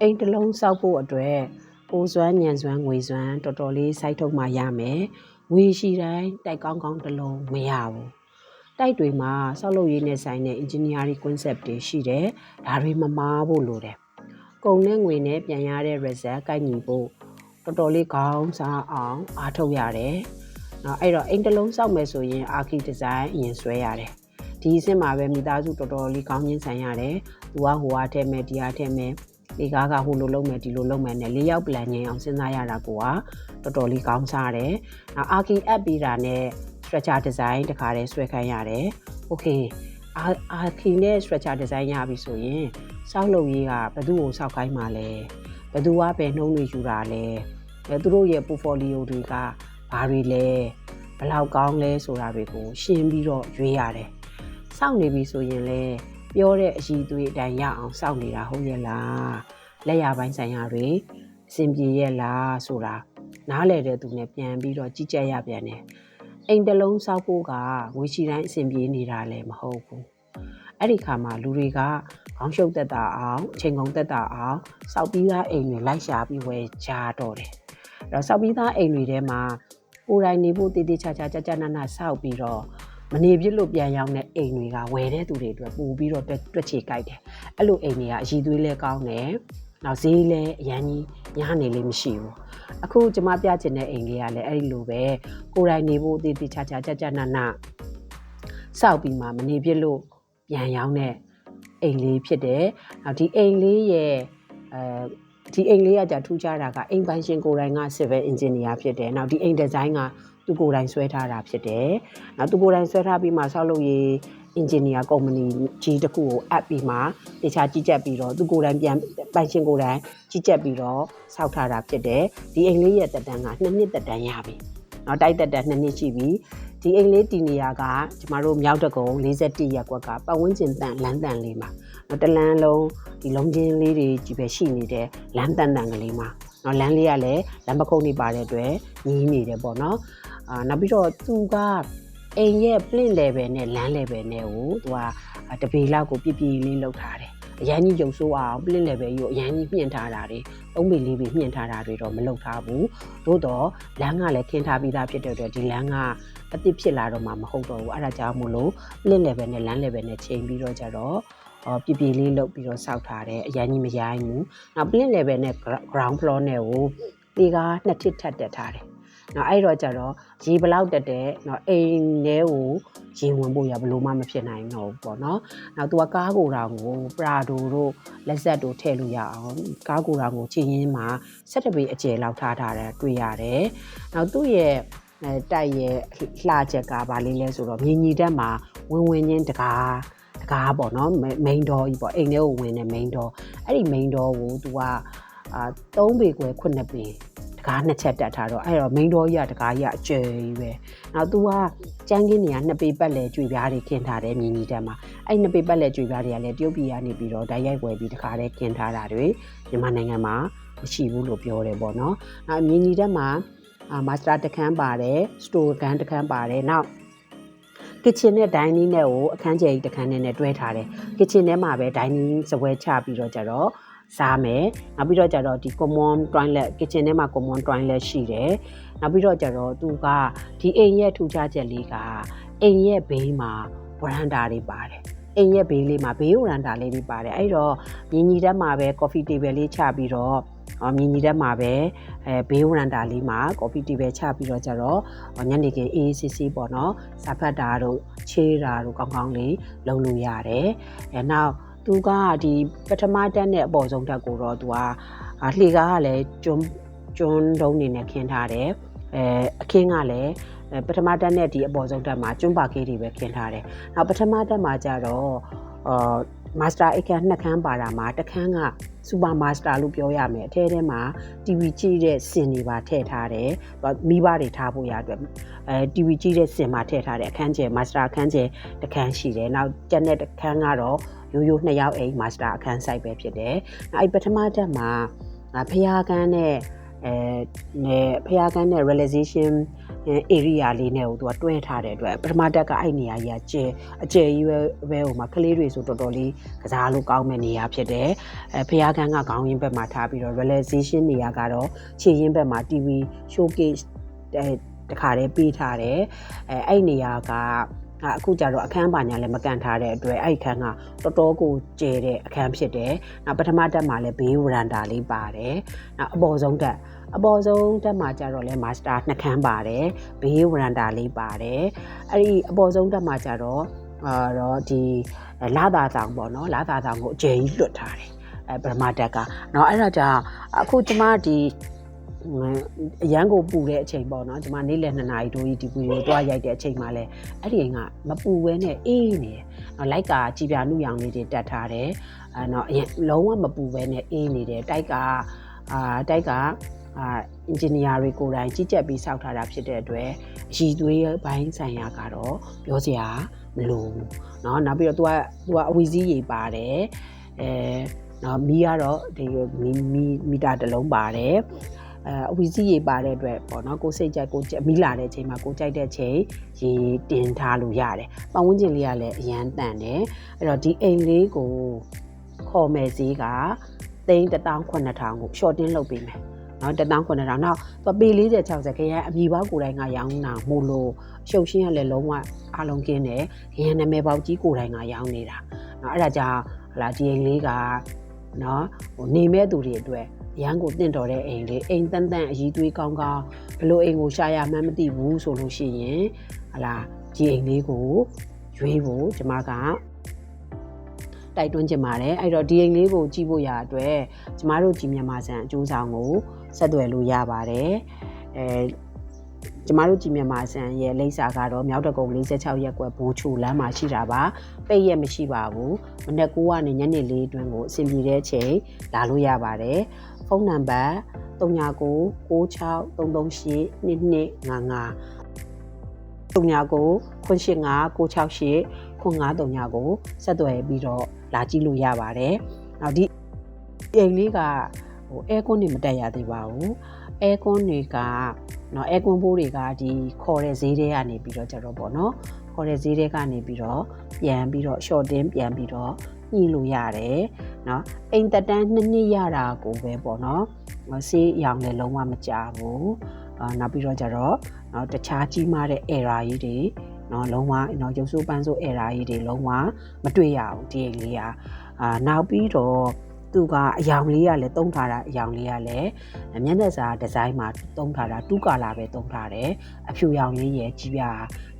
အိမ်တစ်လုံးစောက်ဖို့အတွက်ပိုးစွမ်းညံစွမ်းငွေစွမ်းတော်တော်လေးစိုက်ထုတ်မှရမယ်ငွေရှိတိုင်းတိုက်ကောင်းကောင်းတစ်လုံးမရဘူးတိုက်တွေမှာဆောက်လုပ်ရေးနဲ့ဆိုင်တဲ့ engineering concept တွေရှိတယ်ဒါတွေမမားဖို့လိုတယ်ကုန်နဲ့ငွေနဲ့ပြန်ရတဲ့ result ကိုက်ညီဖို့တော်တော်လေးကောင်းစားအောင်အားထုတ်ရတယ်နော်အဲ့တော့အိမ်တစ်လုံးစောက်မယ်ဆိုရင် archi design အရင်ဆွဲရတယ်ဒီအဆင့်မှာပဲမိသားစုတော်တော်လေးကောင်းချင်းဆိုင်ရတယ်။သူကဟိုအားထဲမဲ့ဒီအားထဲမဲ့ ဒီကားကဟိုလိုလုံးမယ်ဒီလိုလုံးမယ်နဲ့လေးယောက်ပလန်ငိမ်အောင်စဉ်းစားရတာကိုကတော်တော်လေးကောင်းစားတယ်။နောက် Archi app ပြီးတာနဲ့ structure design တခါတည်းဆွဲခိုင်းရတယ်။ Okay Archi နဲ့ structure design ရပြီဆိုရင်စောက်လုပ်ရေးကဘယ်သူ့ကိုစောက်ခိုင်းမှာလဲ။ဘယ်သူကပဲနှုံးတွေယူတာလဲ။အဲသူတို့ရဲ့ portfolio တွေကဘာတွေလဲ။ဘယ်လောက်ကောင်းလဲဆိုတာတွေကိုရှင်းပြီးတော့ရွေးရတယ်။စောင့်နေပြီဆိုရင်လည်း ပြောတဲ့အရှိသွေးအတိုင်းရအောင်စောင့်နေတာဟုတ်ရဲ့လားလက်ရပိုင်းဆိုင်ရာတွေအဆင်ပြေရဲ့လားဆိုတာနားလဲတဲ့သူနဲ့ပြန်ပြီးတော့ကြည့်ကြရပြန်တယ်အိမ်တလုံးစောက်ဖို့ကငွေရှိတိုင်းအဆင်ပြေနေတာလည်းမဟုတ်ဘူးအဲ့ဒီခါမှာလူတွေကခေါင်းရှုပ်သက်သာအောင်အချိန်ကုန်သက်သာအောင်စောက်ပြီးသားအိမ်တွေလိုက်ရှာပြီးဝယ်ကြတော့တယ်အဲ့တော့စောက်ပြီးသားအိမ်တွေထဲမှာကိုယ်တိုင်နေဖို့တည်တည်ချာချာကြကြနနစောက်ပြီးတော့ မနေပြစ်လို့ပြန်ရောက်တဲ့အိမ်တွေကဝယ်တဲ့သူတွေအတွက်ပို့ပြီးတော့တွက်ချေကြိုက်တယ်အဲ့လိုအိမ်တွေကအည်သွေးလဲကောင်းတယ်နောက်ဈေးလဲအရန်ကြီးညားနေလေးမရှိဘူးအခုကျမပြချင်တဲ့အိမ်လေးကလည်းအဲ့ဒီလိုပဲကိုယ်တိုင်နေဖို့တည်တည်ချာချာကြကြနနစောက်ပြီးမှမနေပြစ်လို့ပြန်ရောက်တဲ့အိမ်လေးဖြစ်တယ်နောက်ဒီအိမ်လေးရဲ့အဲဒီအိမ်လေးကကြာထူးခြားတာကအိမ်ပိုင်ရှင်ကိုယ်တိုင်က civil engineer ဖြစ်တယ်နောက်ဒီအိမ်ဒီဇိုင်းက သူကိုယ်တိုင်ဆွဲထားတာဖြစ်တယ်။နောက်သူကိုယ်တိုင်ဆွဲထားပြီးမှဆောက်လုပ်ရေး engineer company ကြီးတစ်ခုကိုအပ်ပြီးမှတခြားကြီးကြပ်ပြီးတော့သူကိုယ်တိုင်ပြန်ပိုင်ရှင်ကိုယ်တိုင်ကြီးကြပ်ပြီးတော့ဆောက်ထားတာဖြစ်တယ်။ဒီအိမ်လေးရဲ့တက်တန်းက2နှစ်တက်တန်းရပြီ။နောက်တိုက်တက်တန်း2နှစ်ရှိပြီ။ဒီအိမ်လေးတည်နေရကကျမတို့မြောက်တကုံ41ရပ်ကွက်ကပတ်ဝန်းကျင်တန်လမ်းတန်လေးမှာနော်တလန်းလုံးဒီလုံးချင်းလေးတွေကြီးပဲရှိနေတဲ့လမ်းတန်တန်ကလေးမှာနော်လမ်းလေးကလည်းလမ်းပခုံးနေပါတဲ့အတွက်ညီးနေတယ်ပေါ့နော် အာနောက်ပြီးတော့သူကအိမ်ရဲ့ plane level နဲ့လမ်း level နဲ့ကိုသူကတပေလောက်ကိုပြပြလေးလောက်ထားတယ်အရန်ကြီးရုပ်ဆိုးအောင် plane level ကြီးကိုအရန်ကြီးမြင့်ထားတာတွေသုံးပေလေးပေမြင့်ထားတာတွေတော့မလုပ်ထားဘူးသို့တော့လမ်းကလည်းခင်းထားပြီးသားဖြစ်တဲ့အတွက်ဒီလမ်းကအစ်စ်ဖြစ်လာတော့မှမဟုတ်တော့ဘူးအဲ့ဒါကြောင့်မို့လို့ plane level နဲ့လမ်း level နဲ့ချိန်ပြီးတော့ကြတော့အော်ပြပြလေးလုပ်ပြီးတော့စောက်ထားတယ်အရန်ကြီးမရိုင်းဘူးနောက် plane level နဲ့ ground floor နဲ့ကိုဒီကနှစ်ထစ်ထပ်တက်ထားတယ် နော်အဲ့တော့ကြတော့ရေဘလောက်တက်တဲ့နော်အိမ်ထဲကိုရေဝင်ဖို့ရဘလို့မှမဖြစ်နိုင်တော့ဘူးပေါ့နော်နောက်သူကကားကိုတောင်ကိုပရာဒိုတို့လက်ဆက်တို့ထည့်လို့ရအောင်ကားကိုတောင်ကိုချင်းရင်းမှာဆက်တပေအကျယ်လောက်ထားထားတယ်တွေ့ရတယ်နောက်သူ့ရဲ့အဲတိုက်ရဲ့လှချက်ကဘာလေးလဲဆိုတော့မြင်းကြီးတက်မှာဝင်ဝင်ချင်းတကားတကားပေါ့နော် main door ကြီးပေါ့အိမ်ထဲကိုဝင်တဲ့ main door အဲ့ဒီ main door ကို तू ကအာ3ပေခွဲ9ပေ တကားနှစ်ချက်တက်ထားတော့အဲ့တော့ main door ကြီးကတကားကြီးကအကျယ်ကြီးပဲနောက် तू ကကြမ်းကင်းနေရနှစ်ပေပတ်လဲကြွေပြားတွေခင်းထားတယ်မြင်းကြီးတက်မှာအဲ့နှစ်ပေပတ်လဲကြွေပြားတွေကလည်းတရုတ်ပြည်ကနေပြီးတော့ဓာတ်ရိုက်ဝယ်ပြီးတခါတည်းခင်းထားတာတွေမြန်မာနိုင်ငံမှာမရှိဘူးလို့ပြောတယ်ပေါ့နော်နောက်မြင်းကြီးတက်မှာအာမာစတာတခန်းပါတယ်စတိုကန်တခန်းပါတယ်နောက်ကစ်ချင်နဲ့ dining နဲ့ကိုအခန်းကျယ်ကြီးတစ်ခန်းနဲ့တွဲထားတယ်ကစ်ချင်ထဲမှာပဲ dining စပွဲချပြီးတော့ကြတော့ စားမယ်နောက်ပြီးတော့ကြတော့ဒီ common toilet kitchen ထဲမှာ common toilet ရှိတယ်နောက်ပြီးတော့ကြတော့သူကဒီအိမ်ရဲ့ထူခြားချက်လေးကအိမ်ရဲ့ဘေးမှာဗရန်ဒါတွေပါတယ်အိမ်ရဲ့ဘေးလေးမှာဘေးဝရန်တာလေးတွေပါတယ်အဲ့တော့မြင်းကြီးတက်မှာပဲ coffee table လေးချပြီးတော့အော်မြင်းကြီးတက်မှာပဲအဲဘေးဝရန်တာလေးမှာ coffee table ချပြီးတော့ကြတော့ညနေခင်းအေးဆေးဆေးပေါ့နော်စာဖတ်တာတို့ချေးတာတို့ကောင်းကောင်းလေးလုပ်လို့ရတယ်အဲနောက် သူကဒီပထမတက်နဲ့အပေါ်ဆုံးတက်ကိုတော့သူကလှေကားကလည်းကျွန်းကျွန်းတုံးနေနဲ့ခင်းထားတယ်အဲအခင်းကလည်းပထမတက်နဲ့ဒီအပေါ်ဆုံးတက်မှာကျွန်းပါကေးတွေပဲခင်းထားတယ်။နောက်ပထမတက်မှာကျတော့အာမာစတာအခန်းနှစ်ခန်းပါတာမှာတစ်ခန်းကစူပါမာစတာလို့ပြောရမယ်အထဲထဲမှာ TV ကြည့်တဲ့စင်တွေပါထည့်ထားတယ်မိဘတွေထားဖို့ရအတွက်အဲ TV ကြည့်တဲ့စင်မှာထည့်ထားတယ်အခန်းကျယ်မာစတာအခန်းကျယ်တစ်ခန်းရှိတယ်နောက်ကျန်တဲ့တစ်ခန်းကတော့ ရိုးရိုးနှစ်ယောက်အိမ်မာစတာအခန်းဆိုင်ပဲဖြစ်တယ်။အဲ့ပထမတက်မှာဖျားကန်းနဲ့အဲနဲ့ဖျားကန်းနဲ့ realization area လေးနဲ့ကိုသူကတွဲထားတဲ့အတွက်ပထမတက်ကအဲ့နေရာကြီးကကျဲအကျယ်ကြီးပဲပဲဟိုမှာကလေးတွေဆိုတော်တော်လေးကစားလို့ကောင်းမဲ့နေရာဖြစ်တယ်အဲဖျားကန်းကခေါင်းရင်းဘက်မှာထားပြီးတော့ realization နေရာကတော့ခြေရင်းဘက်မှာ TV showcase အဲတခါတည်းပေးထားတယ်အဲအဲ့နေရာက အခုကြတော့အခန်းပါညာလည်းမကန်ထားတဲ့အတွက်အဲ့ခန်းကတော်တော်ကိုကျဲတဲ့အခန်းဖြစ်တယ်။နောက်ပထမတက်မှာလည်းဘေးဝရန်တာလေးပါတယ်။နောက်အပေါ်ဆုံးတက်အပေါ်ဆုံးတက်မှာကြတော့လဲမာစတာနှစ်ခန်းပါတယ်ဘေးဝရန်တာလေးပါတယ်အဲ့ဒီအပေါ်ဆုံးတက်မှာကြတော့အာတော့ဒီလာသာဆောင်ပေါ့နော်လာသာဆောင်ကိုအကျယ်ကြီးလွတ်ထားတယ်အဲပရမတက်ကเนาะအဲ့ဒါကြောင့်အခုကျမဒီ အရန်ကိုပူတဲ့အချိန်ပေါ့နော်ကျမနေ့လယ်2နာရီတိုးကြီးဒီဗီဒီယိုတွားရိုက်တဲ့အချိန်မှာလဲအဲ့ဒီအိမ်ကမပူဘဲနဲ့အေးနေတယ်။နော်လိုက်ကကြည်ပြနုရောင်လေးတွေတက်ထားတယ်။အဲနော်အရင်လုံးဝမပူဘဲနဲ့အေးနေတယ်။တိုက်ကအာတိုက်ကအာအင်ဂျင်နီယာတွေကိုယ်တိုင်ကြီးကြပ်ပြီးစောက်ထားတာဖြစ်တဲ့အတွက်အရှိသွေးပိုင်းဆိုင်ရာကတော့ပြောစရာမလိုဘူးเนาะနောက်ပြီးတော့ तू က तू ကအဝီစည်းရေပါတယ်အဲနော်မီးကတော့ဒီမီမီမီတာတစ်လုံးပါတယ် အဲအဝီစီးရေပါတဲ့အတွက်ပေါ့နော်ကိုစိတ်ကြိုက်ကိုမီးလာတဲ့အချိန်မှာကိုကြိုက်တဲ့ချိန်ရေတင်ထားလို့ရတယ်ပတ်ဝန်းကျင်လေးကလည်းအရန်တန်တယ်အဲ့တော့ဒီအိမ်လေးကိုခေါ်မယ်ဈေးကသိန်း18000ကို short တင်းလုပ်ပေးမယ်နော်တန်း9000နောက်သူပေ40 60ခရမ်းအမြီပေါက်ကိုယ်တိုင်ကရောင်းတာမို့လို့ရှုပ်ရှင်းရလဲလုံးဝအားလုံးကင်းတယ်ခရမ်းနာမည်ပေါက်ကြီးကိုယ်တိုင်ကရောင်းနေတာနော်အဲ့ဒါကြောင့်ဟလာဒီအိမ်လေးကနော်ဟိုနေမဲ့သူတွေအတွက် ရန်ကိုတင့်တော်တဲ့အိမ်လေးအိမ်တန်းတန်းအကြီးသွေးကောင်းကောင်းဘလို့အိမ်ကိုရှာရမှန်းမသိဘူးဆိုလို့ရှိရင်ဟလာဒီအိမ်လေးကိုရွေးဖို့ကျမကတိုက်တွန်းချင်ပါတယ်အဲ့တော့ဒီအိမ်လေးကိုကြည့်ဖို့ရအတွက်ကျမတို့ကြည်မြန်မာဆန်အကျိုးဆောင်ကိုဆက်သွယ်လို့ရပါတယ်အဲကျမတို့ကြည်မြန်မာဆန်ရဲ့လိပ်စာကတော့မြောက်တကုံ46ရက်ကွက်ဘိုးချူလမ်းမှာရှိတာပါပိတ်ရက်မရှိပါဘူးမနက်9ကနေညနေ4အတွင်းကိုအဆင်ပြေတဲ့ချိန်လာလို့ရပါတယ် ဖုန်းနံပါတ်39 96 338 2255 39 985 968 938ကိုဆက်သွယ်ပြီးတော့လာကြည့်လို့ရပါတယ်။နောက်ဒီအိမ်လေးကဟိုအဲကွန်းနေမတက်ရသေးပါဘူး။အဲကွန်းတွေကနော်အဲကွန်းဘိုးတွေကဒီခေါ်တဲ့ဈေးတွေကနေပြီးတော့ကြတော့ပေါ့နော်။ခေါ်တဲ့ဈေးတွေကနေပြီးတော့ပြန်ပြီးတော့ short တင်းပြန်ပြီးတော့ညှိလို့ရတယ် နော်အိမ်သက်တမ်းနှစ်နှစ်ရတာကိုပဲပေါ့နော်ဆေးရောင်လည်းလုံးဝမကြဘူးအာနောက်ပြီးတော့ကြတော့နော်တခြားကြီးမားတဲ့ error ကြီးတွေနော်လုံးဝနော်ရုပ်ဆိုးပန်းဆိုး error ကြီးတွေလုံးဝမတွေ့ရဘူးဒီလေးကအာနောက်ပြီးတော့သူကအယောင်လေးကလည်းတုံးထားတာအယောင်လေးကလည်းမျက်နှာစာဒီဇိုင်းမှာတုံးထားတာတူးကာလာပဲတုံးထားတယ်အဖြူရောင်လေးရယ်ကြီးပြာ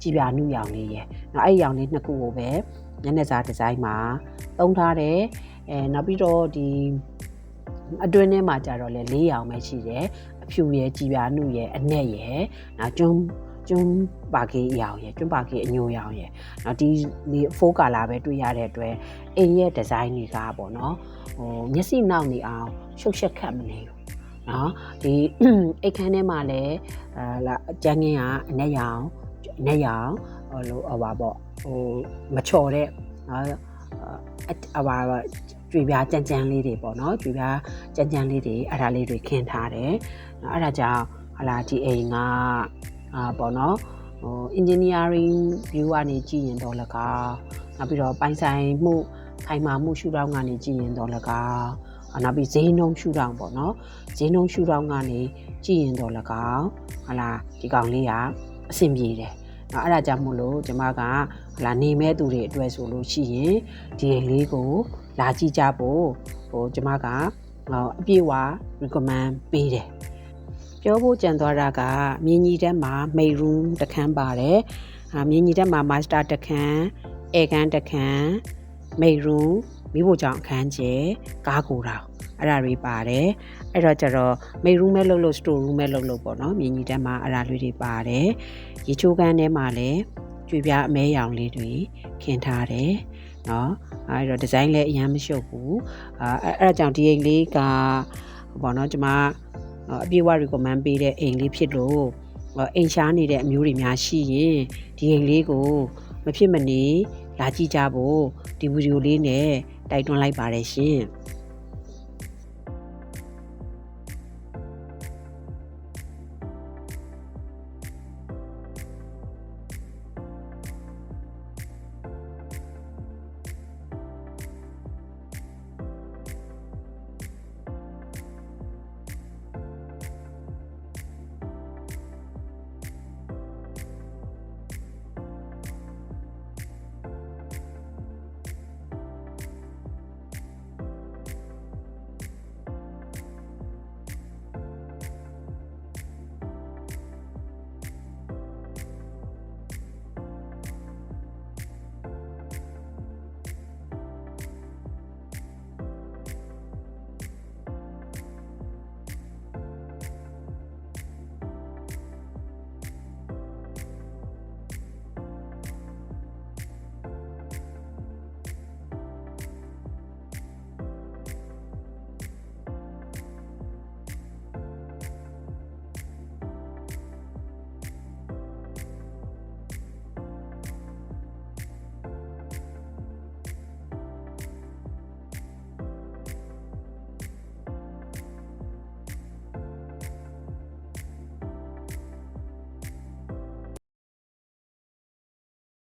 ကြီးပြာနုရောင်လေးရယ်နော်အဲ့ရောင်လေးနှစ်ခုကိုပဲမျက်နှာစာဒီဇိုင်းမှာတုံးထားတယ် အဲနောက်ပြီးတော့ဒီအတွင်းထဲမှာကြတော့လေ၄ရောင်ပဲရှိတယ်အဖြူရယ်ကြည်ပြာနုရယ်အနက်ရယ်နောက်ကျွန်းကျွန်းပါကေးအရောင်ရယ်ကျွန်းပါကေးအညိုရောင်ရယ်နောက်ဒီဒီ4ကာလာပဲတွေ့ရတဲ့အတွက်အိမ်ရဲ့ဒီဇိုင်းတွေကပေါ့နော်ဟိုမျက်စိနောက်နေအောင်ရှုပ်ရှက်ခတ်မနေဘူးနော်ဒီအိတ်ခမ်းထဲမှာလည်းအာလာကျန်းငင်းကအနက်ရောင်အနက်ရောင်ဟိုလိုဟောပါပေါ့ဟိုမချော်တဲ့နော် အဘာကြွေပြားကြမ်းကြမ်းလေးတွေပေါ့နော်ကြွေပြားကြမ်းကြမ်းလေးတွေအဲ့ဒါလေးတွေခင်းထားတယ်အဲ့ဒါကြောင့်ဟလာဒီအိမ်ကအာပေါ့နော်ဟို engineering view ကနေကြည့်ရင်တော့လကားနောက်ပြီးတော့ပိုင်ဆိုင်မှုခိုင်မာမှုရှုထောင့်ကနေကြည့်ရင်တော့လကားနောက်ပြီးဈေးနှုန်းရှုထောင့်ပေါ့နော်ဈေးနှုန်းရှုထောင့်ကနေကြည့်ရင်တော့လကားဟလာဒီကောင်လေးကအဆင်ပြေတယ် နော်အဲ့ဒါကြောင့်မို့လို့ကျမကဟလာနေမဲ့သူတွေအတွက်ဆိုလို့ရှိရင်ဒီအိမ်လေးကိုလာကြည့်ကြဖို့ဟိုကျမကအပြည့်ဝ recommend ပေးတယ်ပြောဖို့ကြံသွားတာကမြင်းကြီးတက်မှာ main room တခန်းပါတယ်အာမြင်းကြီးတက်မှာ master တခန်းအေကန်တခန်း main room မိဖို့ကြောင့်အခန်းကျဲကားကိုတာအဲ့ဒါတွေပါတယ်အဲ့တော့ကျတော့မိရူးမဲလို့လို့စတိုရူးမဲလို့လို့ပေါ့နော်မြင်းကြီးတက်မှာအဲ့ဒါလေးတွေပါတယ်ရေချိုးကန်းထဲမှာလည်းကြွေပြားအမဲရောင်လေးတွေခင်ထားတယ်နော်အဲ့တော့ဒီဇိုင်းလည်းအရင်မရှုပ်ဘူးအဲ့အဲ့ဒါကြောင့်ဒီအိမ်လေးကပေါ့နော်ကျွန်မအပြည့်ဝ recommend ပေးတဲ့အိမ်လေးဖြစ်လို့အိမ်ရှားနေတဲ့အမျိုးတွေများရှိရင်ဒီအိမ်လေးကိုမဖြစ်မနေလာကြည့်ကြဖို့ဒီဗီဒီယိုလေးနဲ့ တိုက်တွန်းလိုက်ပါတယ်ရှင်။